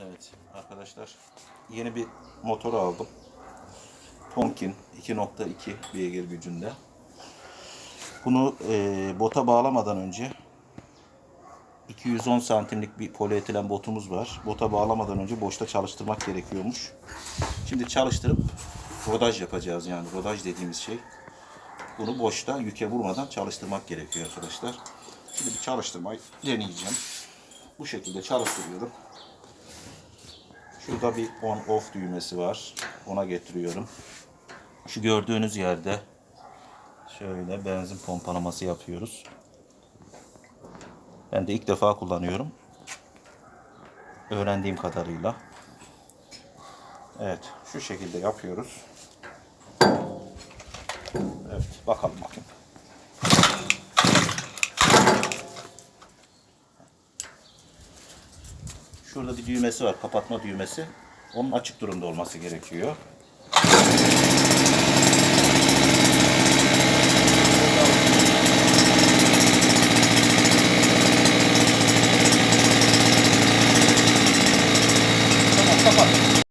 Evet arkadaşlar yeni bir motor aldım. Tonkin 2.2 beygir gücünde. Bunu e, bota bağlamadan önce 210 santimlik bir polietilen botumuz var. Bota bağlamadan önce boşta çalıştırmak gerekiyormuş. Şimdi çalıştırıp rodaj yapacağız yani rodaj dediğimiz şey. Bunu boşta yüke vurmadan çalıştırmak gerekiyor arkadaşlar. Şimdi bir çalıştırmayı deneyeceğim. Bu şekilde çalıştırıyorum. Şurada bir on off düğmesi var. Ona getiriyorum. Şu gördüğünüz yerde şöyle benzin pompalaması yapıyoruz. Ben de ilk defa kullanıyorum. Öğrendiğim kadarıyla. Evet, şu şekilde yapıyoruz. Evet, bakalım bakayım. Şurada bir düğmesi var, kapatma düğmesi. Onun açık durumda olması gerekiyor.